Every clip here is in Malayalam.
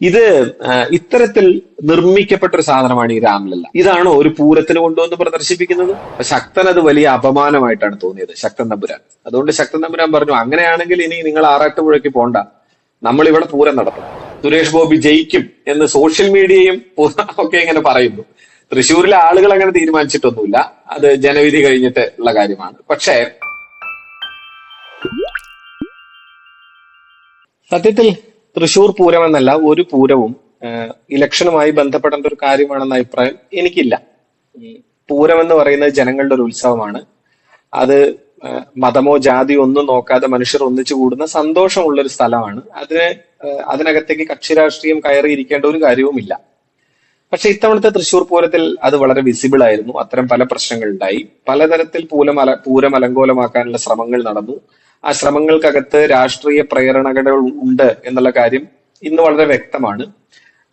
ഇത് ഇത്തരത്തിൽ നിർമ്മിക്കപ്പെട്ട ഒരു സാധനമാണ് ഈ രാംലല്ല. ഇതാണോ ഒരു പൂരത്തിന് കൊണ്ടുവന്ന് പ്രദർശിപ്പിക്കുന്നത്. ശക്തൻ അത് വലിയ അപമാനമായിട്ടാണ് തോന്നിയത്. ശക്തൻ നമ്പുരാൻ. അതുകൊണ്ട് ശക്തൻ നമ്പുരാൻ പറഞ്ഞു അങ്ങനെയാണെങ്കിൽ ഇനി നിങ്ങൾ ആറാട്ടുപുഴയ്ക്ക് പോണ്ട. നമ്മൾ ഇവിടെ പൂരം നടത്തും. സുരേഷ് ഗോപി ജയിക്കും എന്ന് സോഷ്യൽ മീഡിയയും ഒക്കെ ഇങ്ങനെ പറയുന്നു. തൃശ്ശൂരിലെ ആളുകൾ അങ്ങനെ തീരുമാനിച്ചിട്ടൊന്നുമില്ല. അത് ജനവിധി കഴിഞ്ഞിട്ട് ഉള്ള കാര്യമാണ്. പക്ഷേ സത്യത്തിൽ തൃശൂർ പൂരം എന്നല്ല ഒരു പൂരവും ഇലക്ഷനുമായി ബന്ധപ്പെടേണ്ട ഒരു കാര്യമാണെന്ന അഭിപ്രായം എനിക്കില്ല. പൂരം എന്ന് പറയുന്നത് ജനങ്ങളുടെ ഒരു ഉത്സവമാണ്. അത് മതമോ ജാതിയോ ഒന്നും നോക്കാതെ മനുഷ്യർ ഒന്നിച്ചു കൂടുന്ന സന്തോഷമുള്ള ഒരു സ്ഥലമാണ്. അതിന് അതിനകത്തേക്ക് കക്ഷി രാഷ്ട്രീയം കയറിയിരിക്കേണ്ട ഒരു കാര്യവുമില്ല. പക്ഷെ ഇത്തവണത്തെ തൃശൂർ പൂരത്തിൽ അത് വളരെ വിസിബിൾ ആയിരുന്നു. അത്തരം പല പ്രശ്നങ്ങൾ ഉണ്ടായി പലതരത്തിൽ പൂലമല പൂരം അലങ്കോലമാക്കാനുള്ള ശ്രമങ്ങൾ നടന്നു. ആ ശ്രമങ്ങൾക്കകത്ത് രാഷ്ട്രീയ പ്രേരണകൾ ഉണ്ട് എന്നുള്ള കാര്യം ഇന്ന് വളരെ വ്യക്തമാണ്.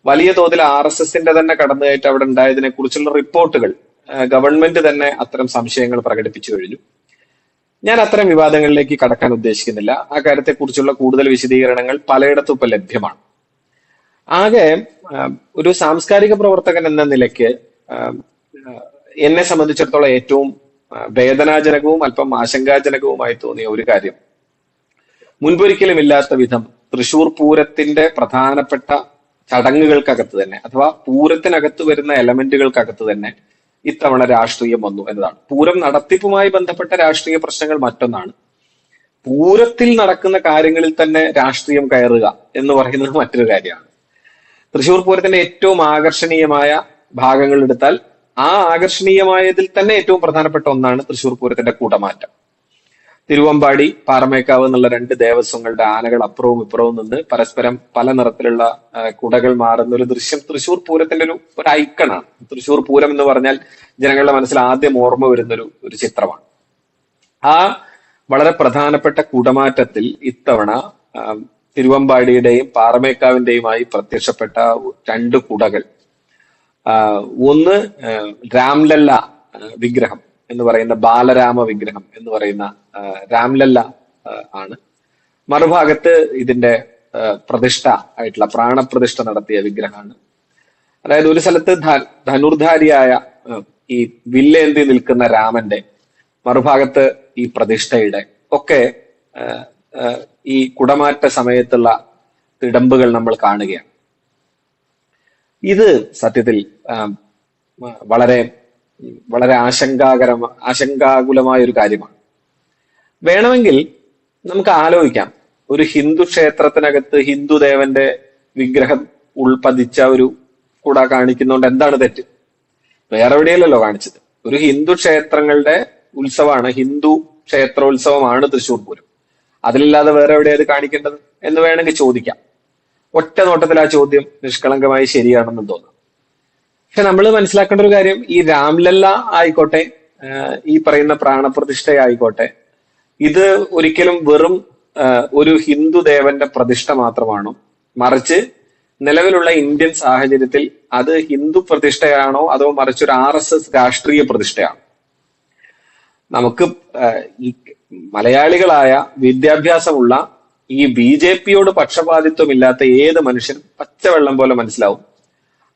വലിയ തോതിൽ ആർ എസ് എസിന്റെ തന്നെ കടന്നുകയറ്റം അവിടെ ഉണ്ടായതിനെ കുറിച്ചുള്ള റിപ്പോർട്ടുകൾ ഗവൺമെന്റ് തന്നെ അത്തരം സംശയങ്ങൾ പ്രകടിപ്പിച്ചു കഴിഞ്ഞു. ഞാൻ അത്തരം വിവാദങ്ങളിലേക്ക് കടക്കാൻ ഉദ്ദേശിക്കുന്നില്ല. ആ കാര്യത്തെക്കുറിച്ചുള്ള കൂടുതൽ വിശദീകരണങ്ങൾ പലയിടത്തും ഇപ്പൊ ലഭ്യമാണ്. ആകെ ഒരു സാംസ്കാരിക പ്രവർത്തകൻ എന്ന നിലയ്ക്ക് എന്നെ സംബന്ധിച്ചിടത്തോളം ഏറ്റവും വേദനാജനകവും അല്പം ആശങ്കാജനകവുമായി തോന്നിയ ഒരു കാര്യം. മുൻപൊരിക്കലും ഇല്ലാത്ത വിധം തൃശൂർ പൂരത്തിന്റെ പ്രധാനപ്പെട്ട ചടങ്ങുകൾക്കകത്ത് തന്നെ അഥവാ പൂരത്തിനകത്ത് വരുന്ന എലമെന്റുകൾക്കകത്ത് തന്നെ ഇത്തവണ രാഷ്ട്രീയം വന്നു എന്നതാണ്. പൂരം നടത്തിപ്പുമായി ബന്ധപ്പെട്ട രാഷ്ട്രീയ പ്രശ്നങ്ങൾ മറ്റൊന്നാണ്. പൂരത്തിൽ നടക്കുന്ന കാര്യങ്ങളിൽ തന്നെ രാഷ്ട്രീയം കയറുക എന്ന് പറയുന്നത് മറ്റൊരു കാര്യമാണ്. തൃശൂർ പൂരത്തിന്റെ ഏറ്റവും ആകർഷണീയമായ ഭാഗങ്ങൾ എടുത്താൽ ആ ആകർഷണീയമായതിൽ തന്നെ ഏറ്റവും പ്രധാനപ്പെട്ട ഒന്നാണ് തൃശൂർ പൂരത്തിന്റെ കൂടമാറ്റം തിരുവമ്പാടി പാറമേക്കാവ് എന്നുള്ള രണ്ട് ദേവസ്വങ്ങളുടെ ആനകൾ അപ്പുറവും ഇപ്പുറവും നിന്ന് പരസ്പരം പല നിറത്തിലുള്ള കുടകൾ മാറുന്ന ഒരു ദൃശ്യം. തൃശൂർ പൂരത്തിന്റെ ഒരു ഒരു ഐക്കണാണ്. തൃശൂർ പൂരം എന്ന് പറഞ്ഞാൽ ജനങ്ങളുടെ മനസ്സിൽ ആദ്യം ഓർമ്മ വരുന്ന ഒരു ഒരു ചിത്രമാണ്. ആ വളരെ പ്രധാനപ്പെട്ട കുടമാറ്റത്തിൽ ഇത്തവണ തിരുവമ്പാടിയുടെയും പാറമേക്കാവിന്റെയുമായി പ്രത്യക്ഷപ്പെട്ട രണ്ട് കുടകൾ. ഒന്ന് രാംലല്ല വിഗ്രഹം. എന്ന് പറയുന്ന ബാലരാമ വിഗ്രഹം എന്ന് പറയുന്ന രാംലല്ല ആണ്. മറുഭാഗത്ത് ഇതിന്റെ പ്രതിഷ്ഠ ആയിട്ടുള്ള പ്രാണപ്രതിഷ്ഠ നടത്തിയ വിഗ്രഹമാണ്. അതായത് ഒരു സ്ഥലത്ത് ധനുർധാരിയായ ഈ വില്ലേന്തി നിൽക്കുന്ന രാമന്റെ മറുഭാഗത്ത് ഈ പ്രതിഷ്ഠയുടെ ഒക്കെ ഈ കുടമാറ്റ സമയത്തുള്ള തിടമ്പുകൾ നമ്മൾ കാണുകയാണ്. ഇത് സത്യത്തിൽ വളരെ വളരെ ആശങ്കാകരം ആശങ്കാകുലമായ ഒരു കാര്യമാണ്. വേണമെങ്കിൽ നമുക്ക് ആലോചിക്കാം. ഒരു ഹിന്ദു ക്ഷേത്രത്തിനകത്ത് ഹിന്ദുദേവന്റെ വിഗ്രഹം ഉൾപ്പതിച്ച ഒരു കൂട കാണിക്കുന്നതുകൊണ്ട് എന്താണ് തെറ്റ്? വേറെ എവിടെയല്ലല്ലോ കാണിച്ചത്. ഒരു ഹിന്ദു ക്ഷേത്രങ്ങളുടെ ഉത്സവമാണ് ഹിന്ദു ക്ഷേത്രോത്സവമാണ് തൃശ്ശൂർ പൂരം. അതിലില്ലാതെ വേറെ എവിടെയത് കാണിക്കേണ്ടത് എന്ന് വേണമെങ്കിൽ ചോദിക്കാം. ഒറ്റ നോട്ടത്തിൽ ആ ചോദ്യം നിഷ്കളങ്കമായി ശരിയാണെന്ന് തോന്നുന്നു. പക്ഷെ നമ്മൾ മനസ്സിലാക്കേണ്ട ഒരു കാര്യം ഈ രാംലല്ല ആയിക്കോട്ടെ ഈ പറയുന്ന പ്രാണപ്രതിഷ്ഠ ആയിക്കോട്ടെ ഇത് ഒരിക്കലും വെറും ഒരു ഹിന്ദു ദേവന്റെ പ്രതിഷ്ഠ മാത്രമാണ്. മറിച്ച് നിലവിലുള്ള ഇന്ത്യൻ സാഹചര്യത്തിൽ അത് ഹിന്ദു പ്രതിഷ്ഠയാണോ അതോ മറിച്ച് ഒരു ആർ എസ് എസ് രാഷ്ട്രീയ പ്രതിഷ്ഠയാണോ? നമുക്ക് ഈ മലയാളികളായ വിദ്യാഭ്യാസമുള്ള ഈ ബി ജെ പിയോട് പക്ഷപാതിത്വമില്ലാത്ത ഏത് മനുഷ്യൻ പച്ചവെള്ളം പോലെ മനസ്സിലാവും.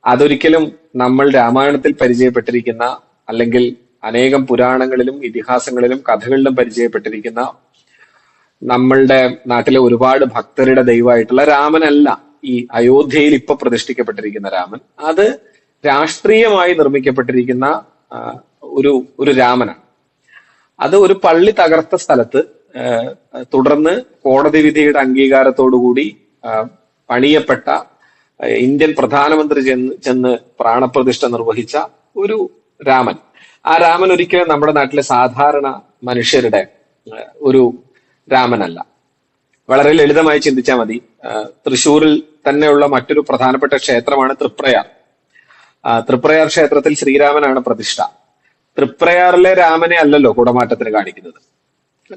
അതൊരിക്കലും നമ്മൾ രാമായണത്തിൽ പരിചയപ്പെട്ടിരിക്കുന്ന അല്ലെങ്കിൽ അനേകം പുരാണങ്ങളിലും ഇതിഹാസങ്ങളിലും കഥകളിലും പരിചയപ്പെട്ടിരിക്കുന്ന നമ്മളുടെ നാട്ടിലെ ഒരുപാട് ഭക്തരുടെ ദൈവമായിട്ടുള്ള രാമനല്ല ഈ അയോധ്യയിൽ ഇപ്പൊ പ്രതിഷ്ഠിക്കപ്പെട്ടിരിക്കുന്ന രാമൻ. അത് രാഷ്ട്രീയമായി നിർമ്മിക്കപ്പെട്ടിരിക്കുന്ന ഒരു ഒരു രാമനാണ്. അത് ഒരു പള്ളി തകർത്ത സ്ഥലത്ത് തുടർന്ന് കോടതി വിധിയുടെ അംഗീകാരത്തോടുകൂടി പണിയപ്പെട്ട ഇന്ത്യൻ പ്രധാനമന്ത്രി ചെന്ന് ചെന്ന് പ്രാണപ്രതിഷ്ഠ നിർവഹിച്ച ഒരു രാമൻ. ആ രാമൻ ഒരിക്കലും നമ്മുടെ നാട്ടിലെ സാധാരണ മനുഷ്യരുടെ ഒരു രാമനല്ല. വളരെ ലളിതമായി ചിന്തിച്ചാൽ മതി. തൃശൂരിൽ തന്നെയുള്ള മറ്റൊരു പ്രധാനപ്പെട്ട ക്ഷേത്രമാണ് തൃപ്രയാർ. തൃപ്രയാർ ക്ഷേത്രത്തിൽ ശ്രീരാമനാണ് പ്രതിഷ്ഠ. തൃപ്രയാറിലെ രാമനെ അല്ലല്ലോ കുടമാറ്റത്തിന് കാണിക്കുന്നത്.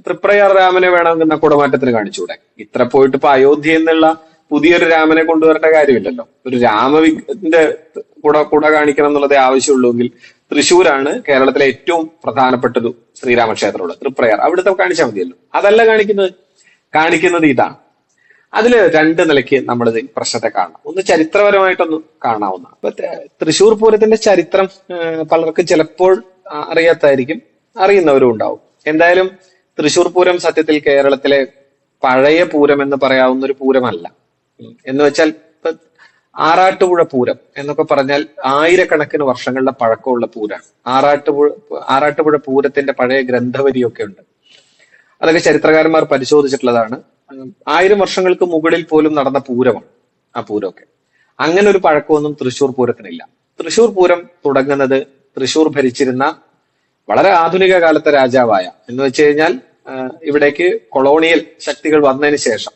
തൃപ്രയാർ രാമനെ വേണമെന്ന കുടമാറ്റത്തിന് കാണിച്ചുകൂടെ ഇത്ര പോയിട്ട് ഇപ്പൊ അയോധ്യ എന്നുള്ള പുതിയൊരു രാമനെ കൊണ്ടുവരേണ്ട കാര്യമില്ലല്ലോ. ഒരു രാമവിന്റെ കൂടെ കൂടെ കാണിക്കണം എന്നുള്ളതേ ആവശ്യമുള്ളൂവെങ്കിൽ തൃശ്ശൂരാണ് കേരളത്തിലെ ഏറ്റവും പ്രധാനപ്പെട്ടത് ശ്രീരാമക്ഷേത്രമുള്ളത് തൃപ്രയാർ. അവിടുത്തെ കാണിച്ചാൽ മതിയല്ലോ. അതല്ല കാണിക്കുന്നത്? കാണിക്കുന്നത് ഇതാണ് അതിൽ രണ്ട് നിലയ്ക്ക് നമ്മൾ പ്രശ്നത്തെ കാണണം. ഒന്ന് ചരിത്രപരമായിട്ടൊന്ന് കാണാവുന്ന. അപ്പൊ തൃശ്ശൂർ പൂരത്തിന്റെ ചരിത്രം പലർക്കും ചിലപ്പോൾ അറിയാത്തായിരിക്കും. അറിയുന്നവരും ഉണ്ടാവും. എന്തായാലും തൃശ്ശൂർ പൂരം സത്യത്തിൽ കേരളത്തിലെ പഴയ പൂരം എന്ന് പറയാവുന്ന ഒരു പൂരമല്ല. എന്ന് വെച്ചാൽ ഇപ്പൊ ആറാട്ടുപുഴ പൂരം എന്നൊക്കെ പറഞ്ഞാൽ ആയിരക്കണക്കിന് വർഷങ്ങളുടെ പഴക്കമുള്ള പൂരാണ്. ആറാട്ടുപുഴ ആറാട്ടുപുഴ പൂരത്തിന്റെ പഴയ ഗ്രന്ഥവരിയൊക്കെ ഉണ്ട്. അതൊക്കെ ചരിത്രകാരന്മാർ പരിശോധിച്ചിട്ടുള്ളതാണ്. ആയിരം വർഷങ്ങൾക്ക് മുകളിൽ പോലും നടന്ന പൂരമാണ് ആ പൂരമൊക്കെ. അങ്ങനെ ഒരു പഴക്കമൊന്നും തൃശ്ശൂർ പൂരത്തിനില്ല. തൃശ്ശൂർ പൂരം തുടങ്ങുന്നത് തൃശ്ശൂർ ഭരിച്ചിരുന്ന വളരെ ആധുനിക കാലത്തെ രാജാവായ എന്ന് വെച്ച് കഴിഞ്ഞാൽ ഇവിടേക്ക് കൊളോണിയൽ ശക്തികൾ വന്നതിന് ശേഷം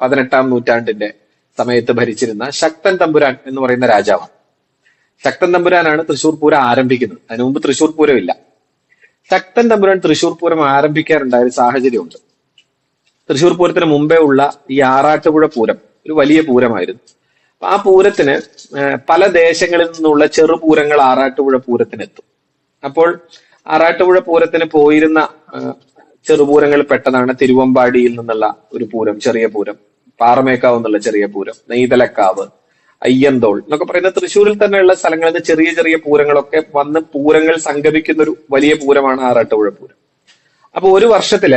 പതിനെട്ടാം നൂറ്റാണ്ടിന്റെ സമയത്ത് ഭരിച്ചിരുന്ന ശക്തൻ തമ്പുരാൻ എന്ന് പറയുന്ന രാജാവാണ്. ശക്തൻ തമ്പുരാനാണ് തൃശൂർ പൂരം ആരംഭിക്കുന്നത്. അതിനു മുമ്പ് തൃശൂർ പൂരം ഇല്ല ശക്തൻ തമ്പുരാൻ തൃശൂർ പൂരം ആരംഭിക്കാറുണ്ടായ ഒരു സാഹചര്യമുണ്ട്. തൃശൂർ പൂരത്തിന് മുമ്പേ ഉള്ള ഈ ആറാട്ടുപുഴ പൂരം ഒരു വലിയ പൂരമായിരുന്നു. അപ്പൊ ആ പൂരത്തിന് പല ദേശങ്ങളിൽ നിന്നുള്ള ചെറുപൂരങ്ങൾ ആറാട്ടുപുഴ പൂരത്തിനെത്തും. അപ്പോൾ ആറാട്ടുപുഴ പൂരത്തിന് പോയിരുന്ന ഏഹ്, ചെറുപൂരങ്ങൾ പെട്ടതാണ് തിരുവമ്പാടിയിൽ നിന്നുള്ള ഒരു പൂരം ചെറിയ പൂരം പാറമേക്കാവ് എന്നുള്ള ചെറിയ പൂരം നെയ്തലക്കാവ് അയ്യന്തോൾ എന്നൊക്കെ പറയുന്ന തൃശ്ശൂരിൽ തന്നെയുള്ള സ്ഥലങ്ങളിൽ നിന്ന് ചെറിയ ചെറിയ പൂരങ്ങളൊക്കെ വന്ന് പൂരങ്ങൾ സംഗമിക്കുന്ന ഒരു വലിയ പൂരമാണ് ആറാട്ടുപുഴ പൂരം അപ്പൊ ഒരു വർഷത്തിൽ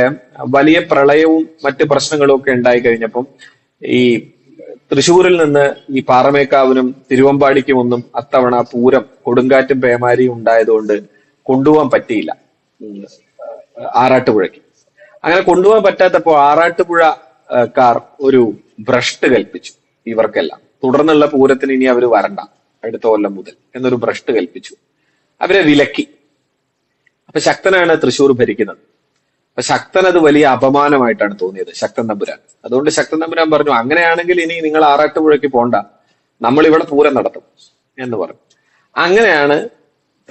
വലിയ പ്രളയവും മറ്റു പ്രശ്നങ്ങളും ഒക്കെ ഉണ്ടായി കഴിഞ്ഞപ്പം ഈ തൃശ്ശൂരിൽ നിന്ന് ഈ പാറമേക്കാവിനും തിരുവമ്പാടിക്കും ഒന്നും അത്തവണ പൂരം കൊടുങ്കാറ്റും പേമാരിയും ഉണ്ടായതുകൊണ്ട് കൊണ്ടുപോകാൻ പറ്റിയില്ല. ആറാട്ടുപുഴയ്ക്ക്. അങ്ങനെ കൊണ്ടുപോകാൻ പറ്റാത്തപ്പോൾ ആറാട്ടുപുഴ ആ, കാർ ഒരു ഭ്രഷ്ട് കൽപ്പിച്ചു ഇവർക്കെല്ലാം. തുടർന്നുള്ള പൂരത്തിന് ഇനി അവർ വരണ്ട അടുത്ത കൊല്ലം മുതൽ എന്നൊരു ഭ്രഷ്ട് കൽപ്പിച്ചു. അവരെ വിലക്കി. അപ്പൊ ശക്തനാണ് തൃശൂർ ഭരിക്കുന്നത്. അപ്പൊ ശക്തൻ അത് വലിയ അപമാനമായിട്ടാണ് തോന്നിയത് ശക്തൻ തമ്പുരാൻ അതുകൊണ്ട് ശക്തൻ തമ്പുരാൻ പറഞ്ഞു അങ്ങനെയാണെങ്കിൽ ഇനി നിങ്ങൾ ആറാട്ടുപുഴയ്ക്ക് പോണ്ട. നമ്മൾ ഇവിടെ പൂരം നടത്തും എന്ന് പറഞ്ഞു. അങ്ങനെയാണ്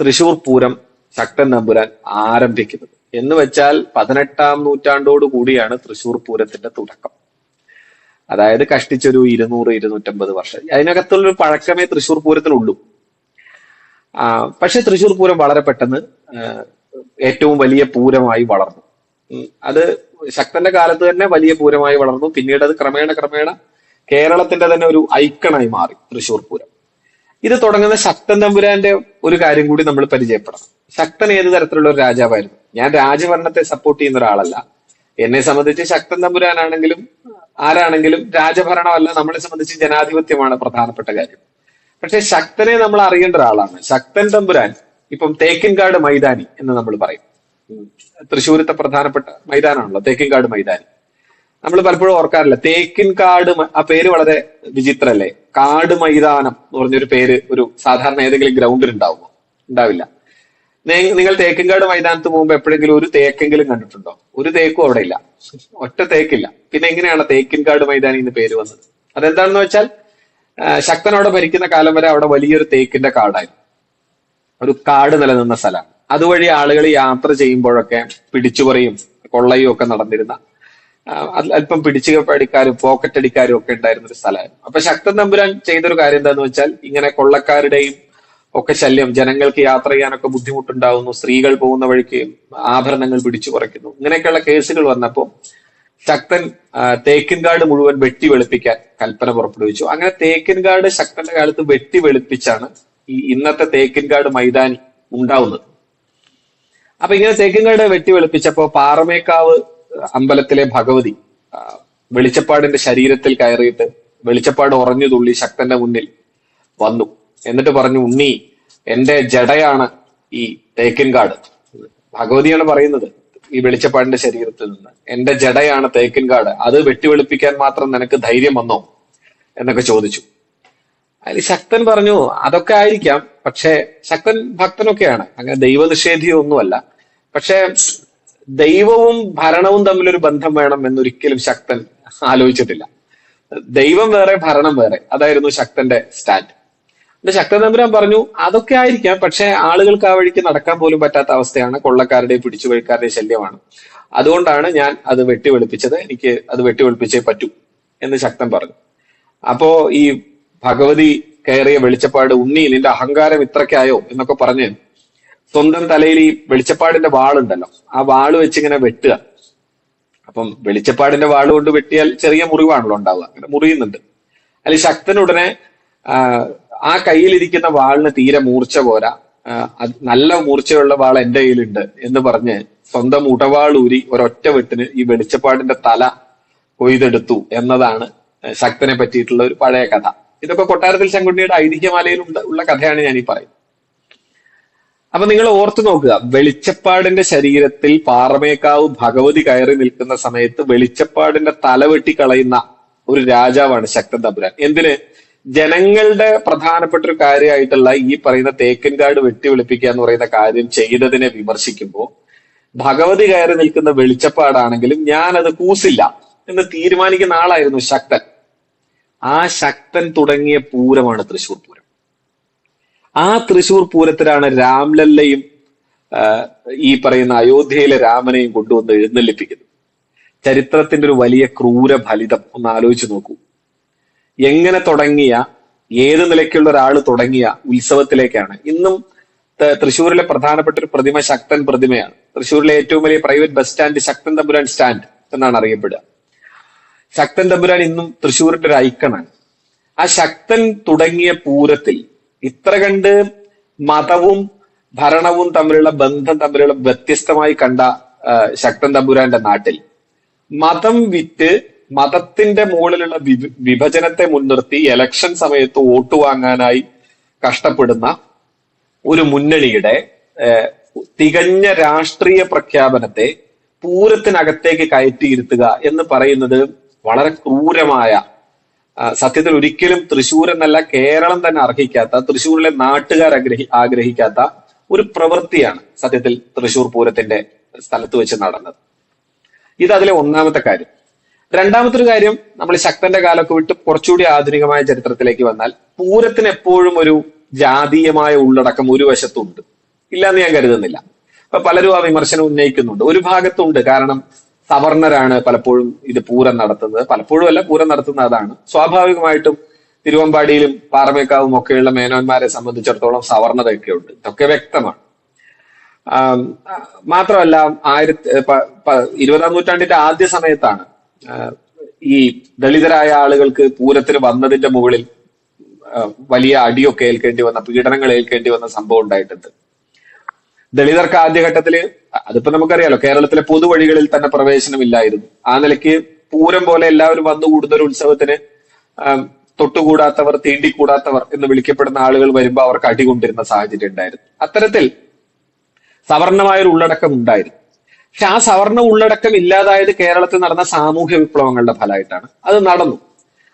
തൃശൂർ പൂരം ശക്തൻ തമ്പുരാൻ ആരംഭിക്കുന്നത്. എന്ന് വെച്ചാൽ പതിനെട്ടാം നൂറ്റാണ്ടോട് കൂടിയാണ് തൃശ്ശൂർ പൂരത്തിന്റെ തുടക്കം. അതായത് കഷ്ടിച്ചൊരു ഇരുന്നൂറ് ഇരുന്നൂറ്റമ്പത് വർഷം. അതിനകത്തുള്ളൊരു പഴക്കമേ തൃശ്ശൂർ പൂരത്തിനുള്ളൂ പക്ഷെ തൃശ്ശൂർ പൂരം വളരെ പെട്ടെന്ന് ഏറ്റവും വലിയ പൂരമായി വളർന്നു. അത് ശക്തന്റെ കാലത്ത് തന്നെ വലിയ പൂരമായി വളർന്നു. പിന്നീട് അത് ക്രമേണ ക്രമേണ കേരളത്തിന്റെ തന്നെ ഒരു ഐക്കണായി മാറി തൃശ്ശൂർ പൂരം. ഇത് തുടങ്ങുന്ന ശക്തൻ തമ്പുരാന്റെ ഒരു കാര്യം കൂടി നമ്മൾ പരിചയപ്പെടണം. ശക്തൻ ഏത് തരത്തിലുള്ള ഒരു രാജാവായിരുന്നു? ഞാൻ രാജഭരണത്തെ സപ്പോർട്ട് ചെയ്യുന്ന ഒരാളല്ല. എന്നെ സംബന്ധിച്ച് ശക്തൻ തമ്പുരാനാണെങ്കിലും ആരാണെങ്കിലും രാജഭരണമല്ല നമ്മളെ സംബന്ധിച്ച് ജനാധിപത്യമാണ് പ്രധാനപ്പെട്ട കാര്യം. പക്ഷെ ശക്തനെ നമ്മൾ അറിയേണ്ട ഒരാളാണ്. ശക്തൻ തമ്പുരാൻ ഇപ്പം തേക്കിൻകാട് മൈതാനി എന്ന് നമ്മൾ പറയും. തൃശ്ശൂരത്തെ പ്രധാനപ്പെട്ട മൈതാനാണല്ലോ തേക്കിൻകാട് മൈതാനി. നമ്മൾ പലപ്പോഴും ഓർക്കാറില്ല തേക്കിൻകാട് ആ പേര് വളരെ വിചിത്രല്ലേ? കാട് മൈതാനം എന്ന് പറഞ്ഞൊരു പേര് ഒരു സാധാരണ ഏതെങ്കിലും ഗ്രൗണ്ടിൽ ഉണ്ടാവുമോ? ഉണ്ടാവില്ല. നിങ്ങൾ തേക്കിൻകാട് മൈതാനത്ത് പോകുമ്പോൾ എപ്പോഴെങ്കിലും ഒരു തേക്കെങ്കിലും കണ്ടിട്ടുണ്ടോ? ഒരു തേക്കും അവിടെ ഇല്ല. ഒറ്റ തേക്കില്ല. പിന്നെ എങ്ങനെയാണ് തേക്കിൻകാട് മൈതാനി എന്ന് പേര് വന്നത്? അതെന്താണെന്ന് വെച്ചാൽ ശക്തനോടെ ഭരിക്കുന്ന കാലം വരെ അവിടെ വലിയൊരു തേക്കിന്റെ കാടായിരുന്നു. ഒരു കാട് നിലനിന്ന സ്ഥലമാണ് അതുവഴി ആളുകൾ യാത്ര ചെയ്യുമ്പോഴൊക്കെ പിടിച്ചുപറിയും കൊള്ളയും ഒക്കെ നടന്നിരുന്ന അല്പം പിടിച്ചുപടിക്കാരും പോക്കറ്റ് അടിക്കാരും ഒക്കെ ഉണ്ടായിരുന്ന ഒരു സ്ഥലമായിരുന്നു. അപ്പൊ ശക്തൻ തമ്പുരാൻ ചെയ്തൊരു കാര്യം എന്താന്ന് വെച്ചാൽ ഇങ്ങനെ കൊള്ളക്കാരുടെയും ഒക്കെ ശല്യം ജനങ്ങൾക്ക് യാത്ര ചെയ്യാനൊക്കെ ബുദ്ധിമുട്ടുണ്ടാവുന്നു സ്ത്രീകൾ പോകുന്ന വഴിക്ക് ആഭരണങ്ങൾ പിടിച്ചു കുറയ്ക്കുന്നു. ഇങ്ങനെയൊക്കെയുള്ള കേസുകൾ വന്നപ്പോൾ ശക്തൻ തേക്കിൻകാട് മുഴുവൻ വെട്ടി വെളുപ്പിക്കാൻ കൽപ്പന പുറപ്പെടുവിച്ചു. അങ്ങനെ തേക്കിൻകാട് ശക്തന്റെ കാലത്ത് വെട്ടി വെളുപ്പിച്ചാണ് ഈ ഇന്നത്തെ തേക്കിൻകാട് മൈതാനി ഉണ്ടാവുന്നത്. അപ്പൊ ഇങ്ങനെ തേക്കിൻകാട് വെട്ടി വെളുപ്പിച്ചപ്പോ പാറമേക്കാവ് അമ്പലത്തിലെ ഭഗവതി വെളിച്ചപ്പാടിന്റെ ശരീരത്തിൽ കയറിയിട്ട് വെളിച്ചപ്പാട് ഉറഞ്ഞു തുള്ളി ശക്തന്റെ മുന്നിൽ വന്നു. എന്നിട്ട് പറഞ്ഞു ഉണ്ണി എന്റെ ജടയാണ് ഈ തേക്കിൻകാട് ഭഗവതിയാണ് പറയുന്നത് ഈ വെളിച്ചപ്പാടിന്റെ ശരീരത്തിൽ നിന്ന് എന്റെ ജടയാണ് തേക്കിൻകാട് അത് വെട്ടിവെളുപ്പിക്കാൻ മാത്രം നിനക്ക് ധൈര്യം വന്നോ? എന്നൊക്കെ ചോദിച്ചു. അതിൽ ശക്തൻ പറഞ്ഞു അതൊക്കെ ആയിരിക്കാം പക്ഷെ ശക്തൻ ഭക്തനൊക്കെയാണ്. അങ്ങനെ ദൈവനിഷേധിയോ ഒന്നുമല്ല. പക്ഷെ ദൈവവും ഭരണവും തമ്മിലൊരു ബന്ധം വേണം എന്നൊരിക്കലും ശക്തൻ ആലോചിച്ചിട്ടില്ല. ദൈവം വേറെ ഭരണം വേറെ. അതായിരുന്നു ശക്തന്റെ സ്റ്റാൻഡ്. എന്നിട്ട് ശക്തൻ തമ്പുരാൻ പറഞ്ഞു അതൊക്കെ ആയിരിക്കാം പക്ഷെ ആളുകൾക്ക് ആ വഴിക്ക് നടക്കാൻ പോലും പറ്റാത്ത അവസ്ഥയാണ് കൊള്ളക്കാരുടെയും പിടിച്ചുപഴിക്കാരുടെയും ശല്യമാണ്. അതുകൊണ്ടാണ് ഞാൻ അത് വെട്ടി വെളുപ്പിച്ചത് എനിക്ക് അത് വെട്ടി വെളുപ്പിച്ചേ പറ്റൂ എന്ന് ശക്തൻ പറഞ്ഞു. അപ്പോ ഈ ഭഗവതി കയറിയ വെളിച്ചപ്പാട് ഉണ്ണി നിന്റെ അഹങ്കാരം ഇത്രയ്ക്കായോ എന്നൊക്കെ പറഞ്ഞു സ്വന്തം തലയിൽ ഈ വെളിച്ചപ്പാടിന്റെ വാളുണ്ടല്ലോ ആ വാൾ വെച്ച് ഇങ്ങനെ വെട്ടുക. അപ്പം വെളിച്ചപ്പാടിന്റെ വാൾ കൊണ്ട് വെട്ടിയാൽ ചെറിയ മുറിവാണല്ലോ ഉണ്ടാവുക അങ്ങനെ മുറിയുന്നുണ്ട്. അതിൽ ശക്തൻ ഉടനെ ആ, കയ്യിലിരിക്കുന്ന വാളിന് തീരെ മൂർച്ച പോരാ. നല്ല മൂർച്ചയുള്ള വാൾ എന്റെ കയ്യിലുണ്ട് എന്ന് പറഞ്ഞ് സ്വന്തം ഉടവാളൂരി ഒരൊറ്റ വെട്ടിന് ഈ വെളിച്ചപ്പാടിന്റെ തല കൊയ്തെടുത്തു എന്നതാണ് ശക്തനെ പറ്റിയിട്ടുള്ള ഒരു പഴയ കഥ. ഇതൊക്കെ കൊട്ടാരത്തിൽ ശങ്കുണ്ണിയുടെ ഐതിഹ്യമാലയിൽ ഉള്ള കഥയാണ് ഞാൻ ഈ പറയുന്നത്. അപ്പൊ നിങ്ങൾ ഓർത്തു നോക്കുക വെളിച്ചപ്പാടിന്റെ ശരീരത്തിൽ പാറമേക്കാവ് ഭഗവതി കയറി നിൽക്കുന്ന സമയത്ത് വെളിച്ചപ്പാടിന്റെ തല വെട്ടി കളയുന്ന ഒരു രാജാവാണ് ശക്തൻ തമ്പുരാൻ. എന്തിന്? ജനങ്ങളുടെ പ്രധാനപ്പെട്ട ഒരു കാര്യമായിട്ടുള്ള ഈ പറയുന്ന തേക്കിൻകാട് വെട്ടി വെളുപ്പിക്കുക എന്ന് പറയുന്ന കാര്യം ചെയ്തതിനെ വിമർശിക്കുമ്പോൾ ഭഗവതി കയറി നിൽക്കുന്ന വെളിച്ചപ്പാടാണെങ്കിലും ഞാൻ അത് കൂസില്ല എന്ന് തീരുമാനിക്കുന്ന ആളായിരുന്നു ശക്തൻ. ആ ശക്തൻ തുടങ്ങിയ പൂരമാണ് തൃശൂർ പൂരം. ആ തൃശൂർ പൂരത്തിലാണ് രാംലല്ലയും ഈ പറയുന്ന അയോധ്യയിലെ രാമനെയും കൊണ്ടുവന്ന് എഴുന്നള്ളിപ്പിക്കുന്നത്. ചരിത്രത്തിന്റെ ഒരു വലിയ ക്രൂര ഫലിതം ഒന്ന് ആലോചിച്ച് നോക്കൂ. എങ്ങനെ തുടങ്ങിയ ഏത് നിലയ്ക്കുള്ള ഒരാൾ തുടങ്ങിയ ഉത്സവത്തിലേക്കാണ്. ഇന്നും തൃശ്ശൂരിലെ പ്രധാനപ്പെട്ട ഒരു പ്രതിമ ശക്തൻ പ്രതിമയാണ്. തൃശ്ശൂരിലെ ഏറ്റവും വലിയ private bus stand Sakthan Thampuran stand എന്നാണ് അറിയപ്പെടുക. ശക്തൻ തമ്പുരാൻ ഇന്നും തൃശ്ശൂരിന്റെ ഒരു ഐക്കണാണ് ആ ശക്തൻ തുടങ്ങിയ പൂരത്തിൽ ഇത്ര കണ്ട് മതവും ഭരണവും തമ്മിലുള്ള ബന്ധം തമ്മിലുള്ള വ്യത്യസ്തമായി കണ്ട ശക്തൻ തമ്പുരാന്റെ നാട്ടിൽ. മതം വിറ്റ് മതത്തിന്റെ മുകളിലുള്ള വിഭജനത്തെ മുൻനിർത്തി എലക്ഷൻ സമയത്ത് വോട്ട് വാങ്ങാനായി കഷ്ടപ്പെടുന്ന ഒരു മുന്നണിയുടെ തികഞ്ഞ രാഷ്ട്രീയ പ്രഖ്യാപനത്തെ പൂരത്തിനകത്തേക്ക് കയറ്റിയിരുത്തുക എന്ന് പറയുന്നത് വളരെ ക്രൂരമായ സത്യത്തിൽ ഒരിക്കലും തൃശ്ശൂർ എന്നല്ല കേരളം തന്നെ അർഹിക്കാത്ത തൃശ്ശൂരിലെ നാട്ടുകാർ ആഗ്രഹി ആഗ്രഹിക്കാത്ത ഒരു പ്രവൃത്തിയാണ് സത്യത്തിൽ തൃശ്ശൂർ പൂരത്തിന്റെ സ്ഥലത്ത് വെച്ച് നടന്നത്. ഇത് അതിലെ ഒന്നാമത്തെ കാര്യം. രണ്ടാമത്തെ ഒരു കാര്യം നമ്മൾ ശക്തന്റെ കാലമൊക്കെ വിട്ട് കുറച്ചുകൂടി ആധുനികമായ ചരിത്രത്തിലേക്ക് വന്നാൽ പൂരത്തിന് എപ്പോഴും ഒരു ജാതീയമായ ഉള്ളടക്കം ഒരു വശത്തുണ്ട്. ഇല്ലാന്ന് ഞാൻ കരുതുന്നില്ല. അപ്പൊ പലരും ആ വിമർശനം ഉന്നയിക്കുന്നുണ്ട്. ഒരു ഭാഗത്തുണ്ട്. കാരണം സവർണരാണ് പലപ്പോഴും ഇത് പൂരം നടത്തുന്നത്. പലപ്പോഴും അല്ല പൂരം നടത്തുന്ന അതാണ്. സ്വാഭാവികമായിട്ടും തിരുവമ്പാടിയിലും പാറമേക്കാവും ഒക്കെയുള്ള മേനോന്മാരെ സംബന്ധിച്ചിടത്തോളം സവർണതയൊക്കെ ഉണ്ട് ഇതൊക്കെ വ്യക്തമാണ്. മാത്രമല്ല ആയിരത്തി ഇരുപതാം നൂറ്റാണ്ടിന്റെ ആദ്യ സമയത്താണ് ഈ ദളിതരായ ആളുകൾക്ക് പൂരത്തിന് വന്നതിന്റെ മുകളിൽ വലിയ അടിയൊക്കെ ഏൽക്കേണ്ടി വന്ന പീഡനങ്ങൾ ഏൽക്കേണ്ടി വന്ന സംഭവം ഉണ്ടായിട്ടുണ്ട്. ദളിതർക്ക് ആദ്യഘട്ടത്തിൽ അതിപ്പോ നമുക്കറിയാലോ കേരളത്തിലെ പൊതുവഴികളിൽ തന്നെ പ്രവേശനമില്ലായിരുന്നു ആ നിലയ്ക്ക് പൂരം പോലെ എല്ലാവരും വന്നുകൂടുന്ന ഒരു ഉത്സവത്തിന് തൊട്ടുകൂടാത്തവർ തീണ്ടിക്കൂടാത്തവർ എന്ന് വിളിക്കപ്പെടുന്ന ആളുകൾ വരുമ്പോൾ അവർക്ക് അടികൊണ്ടിരുന്ന സാഹചര്യം ഉണ്ടായിരുന്നു. അത്തരത്തിൽ സവർണമായ ഒരു ഉള്ളടക്കം ഉണ്ടായിരുന്നു. പക്ഷെ ആ സവർണ ഉള്ളടക്കം ഇല്ലാതായത് കേരളത്തിൽ നടന്ന സാമൂഹ്യ വിപ്ലവങ്ങളുടെ ഫലമായിട്ടാണ്. അത് നടന്നു.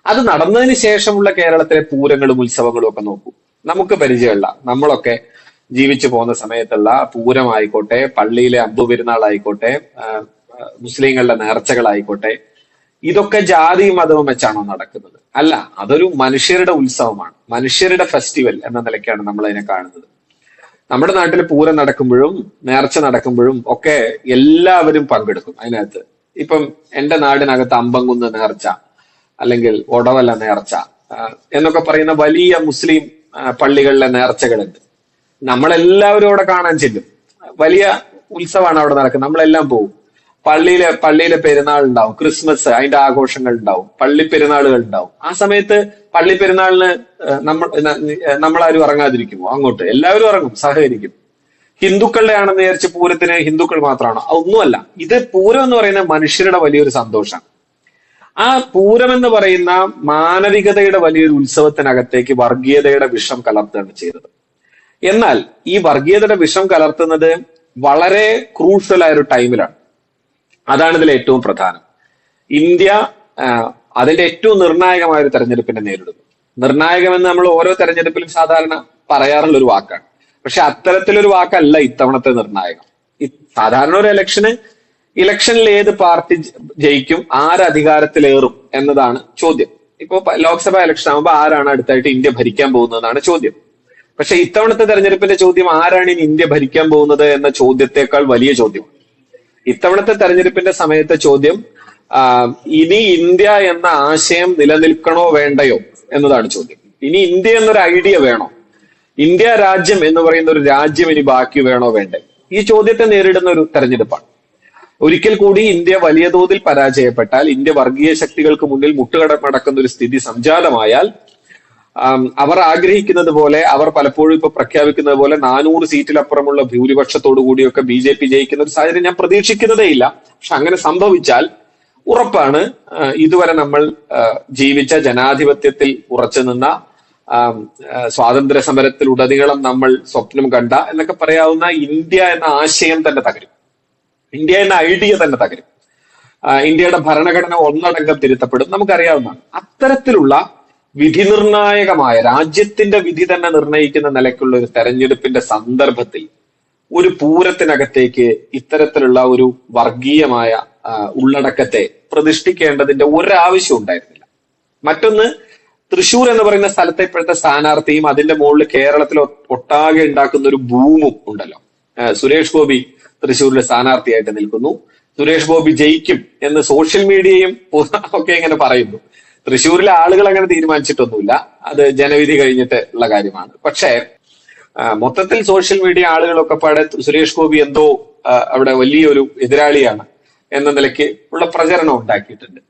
അത് നടന്നതിന് ശേഷമുള്ള കേരളത്തിലെ പൂരങ്ങളും ഉത്സവങ്ങളും ഒക്കെ നോക്കൂ. നമുക്ക് പരിചയമുള്ള നമ്മളൊക്കെ ജീവിച്ചു പോകുന്ന സമയത്തുള്ള പൂരമായിക്കോട്ടെ പള്ളിയിലെ അമ്പു പെരുന്നാളായിക്കോട്ടെ മുസ്ലിങ്ങളുടെ നേർച്ചകളായിക്കോട്ടെ ഇതൊക്കെ ജാതിയും മതവും വെച്ചാണോ നടക്കുന്നത്? അല്ല അതൊരു മനുഷ്യരുടെ ഉത്സവമാണ്. മനുഷ്യരുടെ ഫെസ്റ്റിവൽ എന്ന നിലയ്ക്കാണ് നമ്മൾ അതിനെ കാണുന്നത്. നമ്മുടെ നാട്ടിൽ പൂരം നടക്കുമ്പോഴും നേർച്ച നടക്കുമ്പോഴും ഒക്കെ എല്ലാവരും പങ്കെടുക്കും അതിനകത്ത്. ഇപ്പം എന്റെ നാടിനകത്ത് അമ്പങ്കുന്ന് നേർച്ച അല്ലെങ്കിൽ ഒടവല നേർച്ച എന്നൊക്കെ പറയുന്ന വലിയ മുസ്ലിം പള്ളികളിലെ നേർച്ചകളുണ്ട്. നമ്മളെല്ലാവരും അവിടെ കാണാൻ ചെല്ലും. വലിയ ഉത്സവമാണ് അവിടെ നടക്കുന്നത്. നമ്മളെല്ലാം പോകും പള്ളിയിലെ പള്ളിയിലെ പെരുന്നാൾ ഉണ്ടാവും ക്രിസ്മസ് അതിന്റെ ആഘോഷങ്ങൾ ഉണ്ടാവും. പള്ളി പെരുന്നാളുകൾ ഉണ്ടാവും. ആ സമയത്ത് പള്ളി പെരുന്നാളിന് നമ്മൾ നമ്മളാരും ഇറങ്ങാതിരിക്കുമോ? അങ്ങോട്ട്. എല്ലാവരും ഇറങ്ങും സഹകരിക്കും. ഹിന്ദുക്കളുടെ ആണെന്ന് വിചാരിച്ച് പൂരത്തിന് ഹിന്ദുക്കൾ മാത്രമാണോ. ഒന്നുമല്ല ഇത് പൂരം എന്ന് പറയുന്ന മനുഷ്യരുടെ വലിയൊരു സന്തോഷമാണ്. ആ പൂരം എന്ന് പറയുന്ന മാനവികതയുടെ വലിയൊരു ഉത്സവത്തിനകത്തേക്ക് വർഗീയതയുടെ വിഷം കലർത്തുകയാണ് ചെയ്തത്. എന്നാൽ ഈ വർഗീയതയുടെ വിഷം കലർത്തുന്നത് വളരെ ക്രൂഷ്യൽ ആയ ഒരു ടൈമിലാണ്. അതാണ് ഇതിൽ ഏറ്റവും പ്രധാനം. ഇന്ത്യ അതിന്റെ ഏറ്റവും നിർണായകമായ ഒരു തെരഞ്ഞെടുപ്പിനെ നേരിടുന്നു. നിർണായകമെന്ന് നമ്മൾ ഓരോ തെരഞ്ഞെടുപ്പിലും സാധാരണ പറയാറുള്ള ഒരു വാക്കാണ്. പക്ഷെ അത്തരത്തിലൊരു വാക്കല്ല ഇത്തവണത്തെ നിർണായകം. സാധാരണ ഒരു ഇലക്ഷന് ഇലക്ഷനിൽ ഏത് പാർട്ടി ജയിക്കും ആര് എന്നതാണ് ചോദ്യം. ഇപ്പോ ലോക്സഭാ ഇലക്ഷൻ ആകുമ്പോൾ ആരാണ് അടുത്തായിട്ട് ഇന്ത്യ ഭരിക്കാൻ പോകുന്നതെന്നാണ് ചോദ്യം. പക്ഷെ ഇത്തവണത്തെ തെരഞ്ഞെടുപ്പിന്റെ ചോദ്യം ആരാണ് ഇനി ഇന്ത്യ ഭരിക്കാൻ പോകുന്നത് എന്ന ചോദ്യത്തെക്കാൾ വലിയ ചോദ്യമാണ്. ഇത്തവണത്തെ തെരഞ്ഞെടുപ്പിന്റെ സമയത്തെ ചോദ്യം ഇനി ഇന്ത്യ എന്ന ആശയം നിലനിൽക്കണോ വേണ്ടയോ എന്നതാണ് ചോദ്യം. ഇനി ഇന്ത്യ എന്നൊരു ഐഡിയ വേണോ? ഇന്ത്യ രാജ്യം എന്ന് പറയുന്ന ഒരു രാജ്യം ഇനി ബാക്കി വേണോ വേണ്ടേ? ഈ ചോദ്യത്തെ നേരിടുന്ന ഒരു തെരഞ്ഞെടുപ്പാണ്. ഒരിക്കൽ കൂടി ഇന്ത്യ വലിയ തോതിൽ പരാജയപ്പെട്ടാൽ ഇന്ത്യ വർഗീയ ശക്തികൾക്ക് മുന്നിൽ മുട്ടുകടമടക്കുന്ന ഒരു സ്ഥിതി സംജാതമായാൽ അവർ ആഗ്രഹിക്കുന്നത് പോലെ അവർ പലപ്പോഴും ഇപ്പൊ പ്രഖ്യാപിക്കുന്നത് പോലെ നാനൂറ് സീറ്റിലപ്പുറമുള്ള ഭൂരിപക്ഷത്തോടു കൂടിയൊക്കെ ബി ജെ പി ജയിക്കുന്ന ഒരു സാഹചര്യം ഞാൻ പ്രതീക്ഷിക്കുന്നതേ ഇല്ല പക്ഷെ അങ്ങനെ സംഭവിച്ചാൽ ഉറപ്പാണ്. ഇതുവരെ നമ്മൾ ജീവിച്ച ജനാധിപത്യത്തിൽ ഉറച്ചു നിന്ന സ്വാതന്ത്ര്യ സമരത്തിലുടനീളം നമ്മൾ സ്വപ്നം കണ്ട എന്നൊക്കെ പറയാവുന്ന ഇന്ത്യ എന്ന ആശയം തന്നെ തകരും. ഇന്ത്യ എന്ന ഐഡിയ തന്നെ തകരും. ഇന്ത്യയുടെ ഭരണഘടന ഒന്നടങ്കം തിരുത്തപ്പെടും നമുക്കറിയാവുന്നതാണ്. അത്തരത്തിലുള്ള വിധി നിർണായകമായ രാജ്യത്തിന്റെ വിധി തന്നെ നിർണയിക്കുന്ന നിലയ്ക്കുള്ള ഒരു തെരഞ്ഞെടുപ്പിന്റെ സന്ദർഭത്തിൽ ഒരു പൂരത്തിനകത്തേക്ക് ഇത്തരത്തിലുള്ള ഒരു വർഗീയമായ ഉള്ളടക്കത്തെ പ്രതിഷ്ഠിക്കേണ്ടതിന്റെ ഒരാവശ്യം ഉണ്ടായിരുന്നില്ല. മറ്റൊന്ന് തൃശൂർ എന്ന് പറയുന്ന സ്ഥലത്തെ ഇപ്പോഴത്തെ സ്ഥാനാർത്ഥിയും അതിന്റെ മുകളിൽ കേരളത്തിൽ ഒട്ടാകെ ഉണ്ടാക്കുന്ന ഒരു ഭൂമും ഉണ്ടല്ലോ. സുരേഷ് ഗോപി തൃശ്ശൂരിലെ സ്ഥാനാർത്ഥിയായിട്ട് നിൽക്കുന്നു. സുരേഷ് ഗോപി ജയിക്കും എന്ന് സോഷ്യൽ മീഡിയയും ഒക്കെ ഇങ്ങനെ പറയുന്നു. തൃശ്ശൂരിലെ ആളുകൾ അങ്ങനെ തീരുമാനിച്ചിട്ടൊന്നുമില്ല. അത് ജനവിധി കഴിഞ്ഞിട്ട് ഉള്ള കാര്യമാണ്. പക്ഷേ മൊത്തത്തിൽ സോഷ്യൽ മീഡിയ ആളുകളൊക്കെ പാടെ സുരേഷ് ഗോപി എന്തോ അവിടെ വലിയൊരു എതിരാളിയാണ്. എന്ന നിലയ്ക്ക് ഉള്ള പ്രചരണം ഉണ്ടാക്കിയിട്ടുണ്ട്.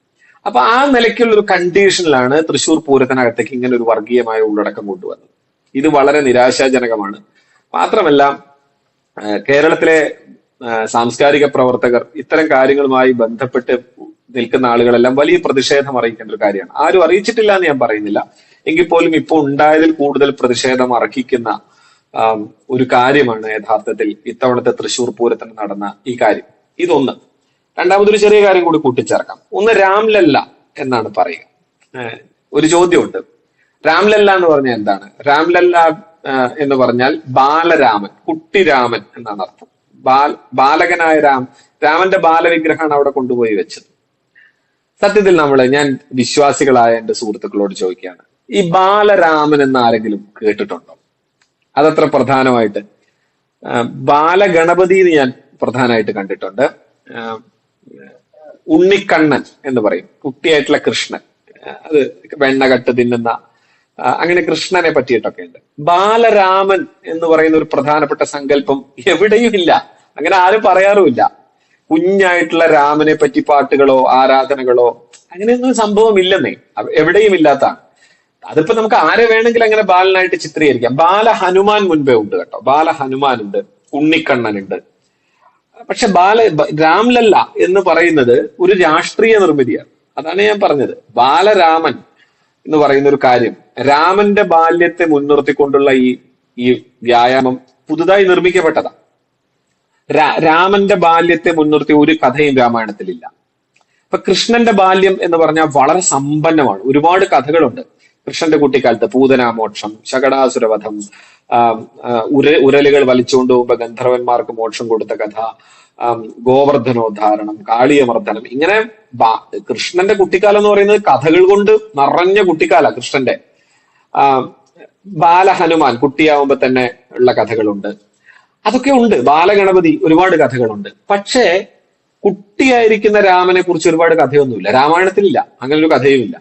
അപ്പൊ ആ നിലയ്ക്കുള്ള ഒരു കണ്ടീഷനിലാണ് തൃശൂർ പൂരത്തിനകത്തേക്ക് ഇങ്ങനെ ഒരു വർഗീയമായ ഉള്ളടക്കം കൊണ്ടുവന്നത്. ഇത് വളരെ നിരാശാജനകമാണ്. മാത്രമല്ല കേരളത്തിലെ സാംസ്കാരിക പ്രവർത്തകർ ഇത്തരം കാര്യങ്ങളുമായി ബന്ധപ്പെട്ട് നിൽക്കുന്ന ആളുകളെല്ലാം വലിയ പ്രതിഷേധം അറിയിക്കേണ്ട ഒരു കാര്യമാണ്. ആരും അറിയിച്ചിട്ടില്ല എന്ന് ഞാൻ പറയുന്നില്ല. എങ്കിൽ പോലും ഇപ്പോൾ ഉണ്ടായതിൽ കൂടുതൽ പ്രതിഷേധം അർഹിക്കുന്ന ഒരു കാര്യമാണ് യഥാർത്ഥത്തിൽ ഇത്തവണത്തെ തൃശൂർ പൂരത്തിന് നടന്ന ഈ കാര്യം. ഇതൊന്ന്. രണ്ടാമതൊരു ചെറിയ കാര്യം കൂടി കൂട്ടിച്ചേർക്കാം. ഒന്ന് രാംലല്ല എന്നാണ് പറയുക. ഒരു ചോദ്യമുണ്ട്. രാംലല്ല എന്ന് പറഞ്ഞാൽ എന്താണ്? രാംലല്ല എന്ന് പറഞ്ഞാൽ ബാലരാമൻ കുട്ടിരാമൻ എന്നാണ് അർത്ഥം. ബാൽ ബാലകനായ രാം രാമന്റെ ബാലവിഗ്രഹമാണ് അവിടെ കൊണ്ടുപോയി വെച്ചത്. സത്യത്തിൽ നമ്മൾ ഞാൻ വിശ്വാസികളായ എന്റെ സുഹൃത്തുക്കളോട് ചോദിക്കുകയാണ് ഈ ബാലരാമൻ എന്ന് ആരെങ്കിലും കേട്ടിട്ടുണ്ടോ? അതത്ര പ്രധാനമായിട്ട് ബാലഗണപതി എന്ന് ഞാൻ പ്രധാനമായിട്ട് കണ്ടിട്ടുണ്ട്. ഉണ്ണിക്കണ്ണൻ എന്ന് പറയും. കുട്ടിയായിട്ടുള്ള കൃഷ്ണൻ. അത് വെണ്ണ കട്ട് തിന്നുന്ന അങ്ങനെ കൃഷ്ണനെ പറ്റിയിട്ടൊക്കെ ഉണ്ട് ബാലരാമൻ എന്ന് പറയുന്ന ഒരു പ്രധാനപ്പെട്ട സങ്കല്പം എവിടെയും ഇല്ല അങ്ങനെ ആരും പറയാറുമില്ല. കുഞ്ഞായിട്ടുള്ള രാമനെ പറ്റി പാട്ടുകളോ ആരാധനകളോ അങ്ങനെയൊന്നും സംഭവം ഇല്ലെന്നേ എവിടെയും ഇല്ലാത്തതാണ് അതിപ്പോ നമുക്ക് ആരെ വേണമെങ്കിലും അങ്ങനെ ബാലനായിട്ട് ചിത്രീകരിക്കാം. ബാല ഹനുമാൻ മുൻപേ ഉണ്ട് കേട്ടോ. ബാല ഹനുമാൻ ഉണ്ട് ഉണ്ണിക്കണ്ണൻ ഉണ്ട്. പക്ഷെ ബാല രാംലല്ല എന്ന് പറയുന്നത് ഒരു രാഷ്ട്രീയ നിർമ്മിതിയാണ്. അതാണ് ഞാൻ പറഞ്ഞത്. ബാലരാമൻ എന്ന് പറയുന്ന ഒരു കാര്യം. രാമന്റെ ബാല്യത്തെ മുൻനിർത്തിക്കൊണ്ടുള്ള ഈ ഈ വ്യായാമം പുതുതായി നിർമ്മിക്കപ്പെട്ടതാണ് രാമന്റെ ബാല്യത്തെ മുൻനിർത്തി ഒരു കഥയും രാമായണത്തിലില്ല. ഇപ്പൊ കൃഷ്ണന്റെ ബാല്യം എന്ന് പറഞ്ഞാൽ വളരെ സമ്പന്നമാണ്. ഒരുപാട് കഥകളുണ്ട്. കൃഷ്ണന്റെ കുട്ടിക്കാലത്ത് പൂതനാമോക്ഷം ശകടാസുരവധം ഉര ഉരലുകൾ വലിച്ചുകൊണ്ട് പോകുമ്പോ ഗന്ധർവന്മാർക്ക് മോക്ഷം കൊടുത്ത കഥ. ഗോവർദ്ധനോദ്ധാരണം കാളിയമർദ്ദനം ഇങ്ങനെ കൃഷ്ണന്റെ കുട്ടിക്കാലം എന്ന് പറയുന്നത് കഥകൾ കൊണ്ട് നിറഞ്ഞ കുട്ടിക്കാല കൃഷ്ണന്റെ. ബാലഹനുമാൻ കുട്ടിയാവുമ്പോ തന്നെ ഉള്ള കഥകളുണ്ട്. അതൊക്കെ ഉണ്ട് ബാലഗണപതി ഒരുപാട് കഥകളുണ്ട്. പക്ഷേ കുട്ടിയായിരിക്കുന്ന രാമനെ കുറിച്ച് ഒരുപാട് കഥയൊന്നുമില്ല. രാമായണത്തിലില്ല അങ്ങനെ ഒരു കഥയുമില്ല.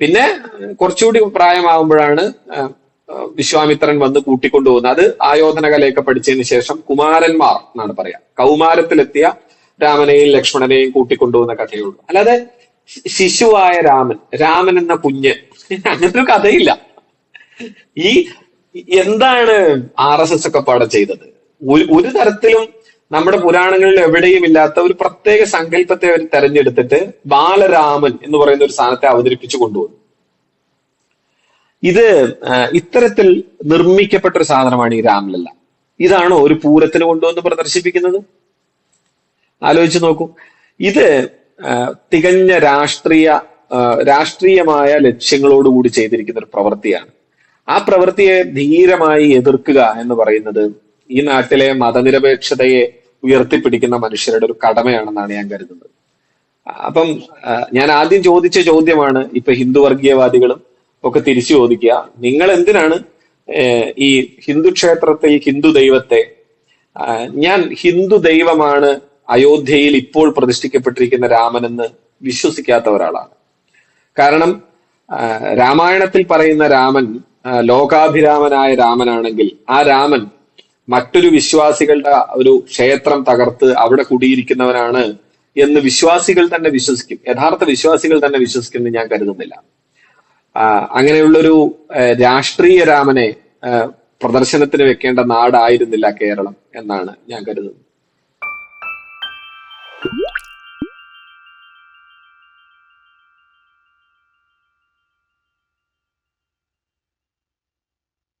പിന്നെ കുറച്ചുകൂടി പ്രായമാകുമ്പോഴാണ് വിശ്വാമിത്രൻ വന്ന് കൂട്ടിക്കൊണ്ടുപോകുന്നത്. അത് ആയോധന കലയൊക്കെ പഠിച്ചതിന് ശേഷം കുമാരന്മാർ എന്നാണ് പറയാ. കൗമാരത്തിലെത്തിയ രാമനെയും ലക്ഷ്മണനെയും കൂട്ടിക്കൊണ്ടുപോകുന്ന കഥയുള്ളൂ. അല്ലാതെ ശിശുവായ രാമൻ രാമൻ എന്ന കുഞ്ഞ് അങ്ങനത്തെ ഒരു കഥയില്ല. ഈ എന്താണ് ആർ എസ് എസ് ഒക്കെ പാടെ ചെയ്തത്? ഒരു ഒരു തരത്തിലും നമ്മുടെ പുരാണങ്ങളിൽ എവിടെയും ഇല്ലാത്ത ഒരു പ്രത്യേക സങ്കല്പത്തെ അവർ തെരഞ്ഞെടുത്തിട്ട് ബാലരാമൻ എന്ന് പറയുന്ന ഒരു സ്ഥാനത്തെ അവതരിപ്പിച്ചു കൊണ്ടുവന്നു ഇത് ഇത്തരത്തിൽ നിർമ്മിക്കപ്പെട്ട ഒരു സാധനമാണ് ഈ രാംലല്ല. ഇതാണോ ഒരു പൂരത്തിന് കൊണ്ടുവന്ന് പ്രദർശിപ്പിക്കുന്നത്? ആലോചിച്ച് നോക്കൂ. ഇത് തികഞ്ഞ രാഷ്ട്രീയ രാഷ്ട്രീയമായ ലക്ഷ്യങ്ങളോടുകൂടി ചെയ്തിരിക്കുന്ന ഒരു പ്രവൃത്തിയാണ്. ആ പ്രവൃത്തിയെ ധീരമായി എതിർക്കുക എന്ന് പറയുന്നത് ഈ നാട്ടിലെ മതനിരപേക്ഷതയെ ഉയർത്തിപ്പിടിക്കുന്ന മനുഷ്യരുടെ ഒരു കടമയാണെന്നാണ് ഞാൻ കരുതുന്നത്. അപ്പം ഞാൻ ആദ്യം ചോദിച്ച ചോദ്യമാണ് ഇപ്പൊ ഹിന്ദു വർഗീയവാദികളും ഒക്കെ തിരിച്ചു ചോദിക്കുക. നിങ്ങൾ എന്തിനാണ് ഈ ഹിന്ദു ക്ഷേത്രത്തിൽ ഹിന്ദു ദൈവത്തെ ഞാൻ ഹിന്ദു ദൈവമാണ് അയോധ്യയിൽ ഇപ്പോൾ പ്രതിഷ്ഠിക്കപ്പെട്ടിരിക്കുന്ന രാമനെന്ന് വിശ്വസിക്കാത്ത ഒരാളാണ്. കാരണം രാമായണത്തിൽ പറയുന്ന രാമൻ ലോകാഭിരാമനായ രാമനാണെങ്കിൽ ആ രാമൻ മറ്റൊരു വിശ്വാസികളുടെ ഒരു ക്ഷേത്രം തകർത്ത് അവിടെ കുടിയിരിക്കുന്നവനാണ് എന്ന് വിശ്വാസികൾ തന്നെ വിശ്വസിക്കും. യഥാർത്ഥ വിശ്വാസികൾ തന്നെ വിശ്വസിക്കുമെന്ന് ഞാൻ കരുതുന്നില്ല. അങ്ങനെയുള്ളൊരു രാഷ്ട്രീയ രാമനെ പ്രദർശനത്തിന് വെക്കേണ്ട നാടായിരുന്നില്ല കേരളം എന്നാണ് ഞാൻ കരുതുന്നത്.